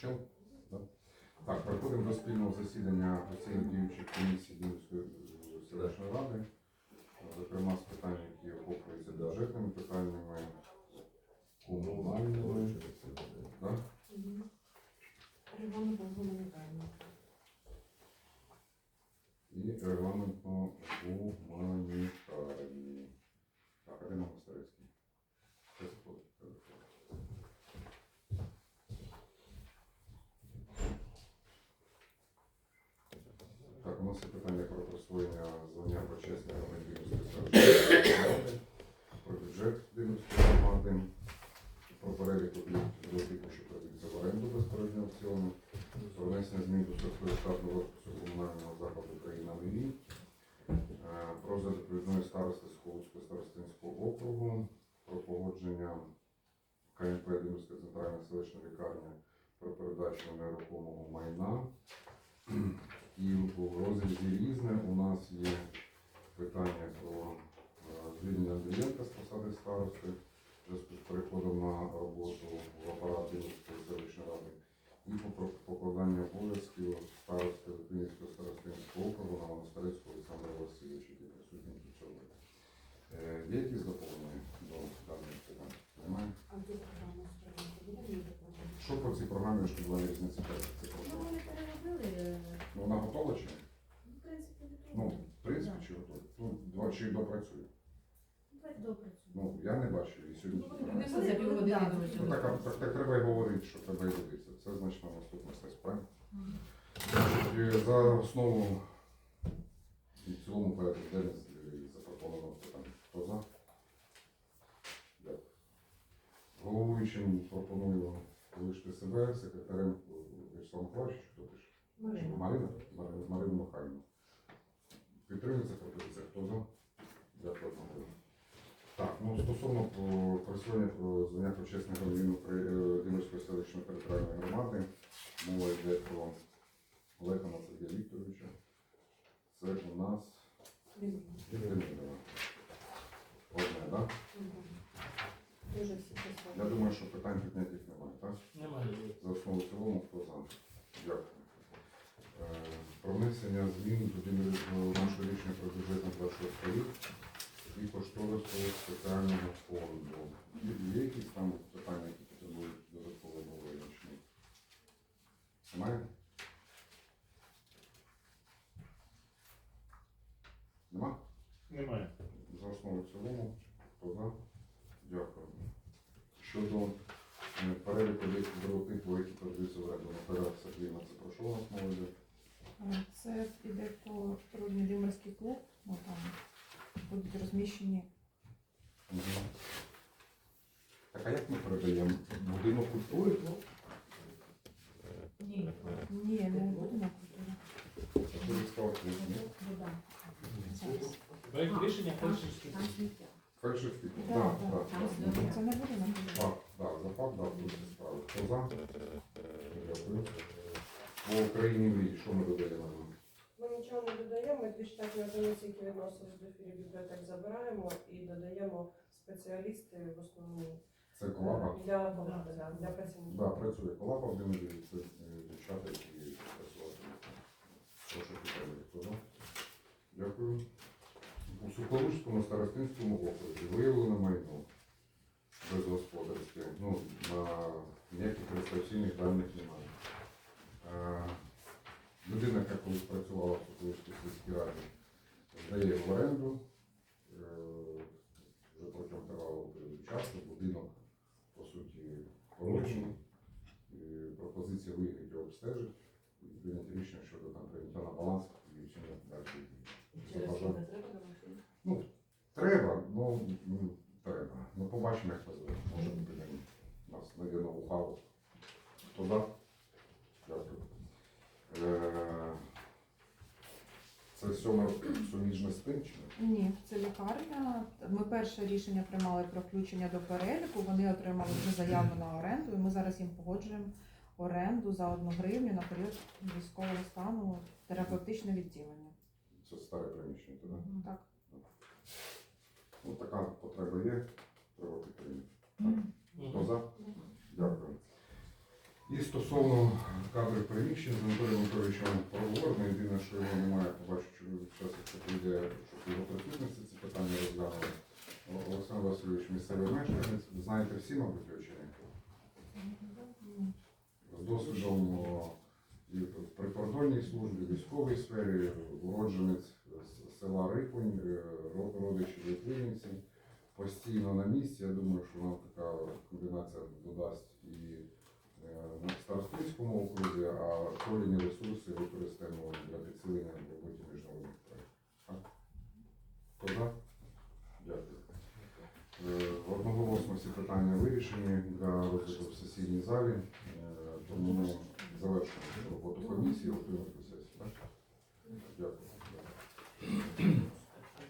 Чел? Да? Так, переходимо до спільного засідання постійно діючих комісій Дівської селищної ради, зокрема з питань, які охоплюються бюджетними питаннями, комунальними. Да? І регламентно гуманітарні. Так, де нам Старицький? Це заходить. це заходить. Є питання про присвоєння звання почесного громадянської про бюджет Димирської громади, про перелік об'єктів що продаються в оренду безпередньо аукціону, про внесення змін до статуту штатного розпису комунального закладу Україна Нові, е, про розгляд відповідної старости Схолодського старостинського округу, про погодження КНП Димирська центральна селищна лікарня про передачу нерухомого майна. І у розрізі різне у нас є питання про е, звільнення Андрієнка з посади старости в зв'язку з переходом на роботу в апарат Димирської селищної ради і по покладання обов'язків старости Литвинського старостинського округу на Монастирського Олександра Васильовича, який присутній тут сьогодні. Е, Є якісь доповнення до даних питань? Немає? Що по цій програмі, що була різниця? Це про Ну, що? вони переробили. е, Ну, вона готова чи ні? Ну, в принципі. Ну, в принципі, чи готова? Ну, два чи допрацює. Давайте допрацюємо. Ну, я не бачу її сьогодні. Ну, тут вони за півгодини Ну, так, а- так, так треба і говорити, що треба і дивитися. Це значить на наступний сесію, правильно? Мгм. Значить, е, за основу і в цілому порядок денний е, запропоновано питання. Хто за? Дякую. Головуючим пропоную залишити себе, секретарем е, Вячеслав Миколаївич, хто пише? Марина. Марина? Марина, Марина Михайлівна. Підтримується пропозиція? Хто за? Дякую. Марина. Так, ну стосовно про присвоєння про звання почесного громадянина Украї- е, Димирської селищної територіальної громади, мова йде про Олега Сергія Вікторовича. Це у нас Марина. Одне, так? Да? Дуже всі Я думаю, що питань піднятих немає, так? Немає. За основу цілому, хто за? Дякую. Внесення змін до нашого рішення про бюджет на 26 рік і кошторису спеціального фонду. Є, якісь там питання, які потребують додаткового визначення? Немає? Нема? Немає. За основу в цілому, хто за? Дякую. Щодо е, переліку другого типу, які продаються в оренду Наталя Сергіївна, це про що у нас мова йде? Е, Це піде по Рудній клуб, ну там будуть розміщені. Так а як ми передаємо? Будинок культури? Ні. Ні, не будемо культури. Зараз. Рішення перший Там сміття. Фельдшерський клуб. Так, так. так. Це не буде на культурі. Так, за факт, так, тут всі справи. Хто за? Дякую. По Україні мрії, що ми додаємо? Ми нічого не додаємо, ми дві штатні одиниці, які відносились до бібліотек, забираємо і додаємо спеціалісти в основному Це колаба? для бухгалтера, для працівників. Да, працює колаба в це е, дівчата, які працювати. Прошу підтримати. Хто за? Дякую. У Сухоручському старостинському окрузі виявлено майно безгосподарське. Ну, на ніяких реєстраційних даних немає. Колись працювала в Сухоручській сільській раді, здає в оренду. Е, Вже протягом тривалого періоду часу будинок, по суті, поручений. Пропозиція виїхати його обстежити і прийняти рішення щодо там прийняття на баланс і всім далі. Через Забажано. що не треба до машини? Треба, ну м, треба. Ну побачимо, як це зробить. Може буде у нас знайде нову халу. Хто за? Дякую. Е, Це сьоме суміжне з тим чи ні? Ні, це лікарня. Ми перше рішення приймали про включення до переліку. Вони отримали вже заяву на оренду, і ми зараз їм погоджуємо оренду за одну гривню на період військового стану терапевтичне відділення. Це старе приміщення, туди. Так. Ну така потреба є, треба підтримати. Хто за? Дякую. І стосовно кадрів приміщень з Анатолієм Анатолійовичем проговорено. Єдине, що його немає, побачу, що зараз якщо прийде, щоб його присутності ці питання розглянули. Олександр Васильович, місцевий мешканець, знаєте всі, мабуть, його? З досвідом і в прикордонній службі, військовій сфері, уродженець села Рипунь, е, родичі Литвинівці, постійно на місці. Я думаю, що нам така комбінація додасть і Старостинському окрузі, а корінні ресурси використаємо для підсилення в роботі міжнародних проєктів. Хто за? Дякую. Е, Одноголосно всі питання вирішені для розгляду в сесійній залі, Е, тому ми завершуємо роботу комісії, готуємося до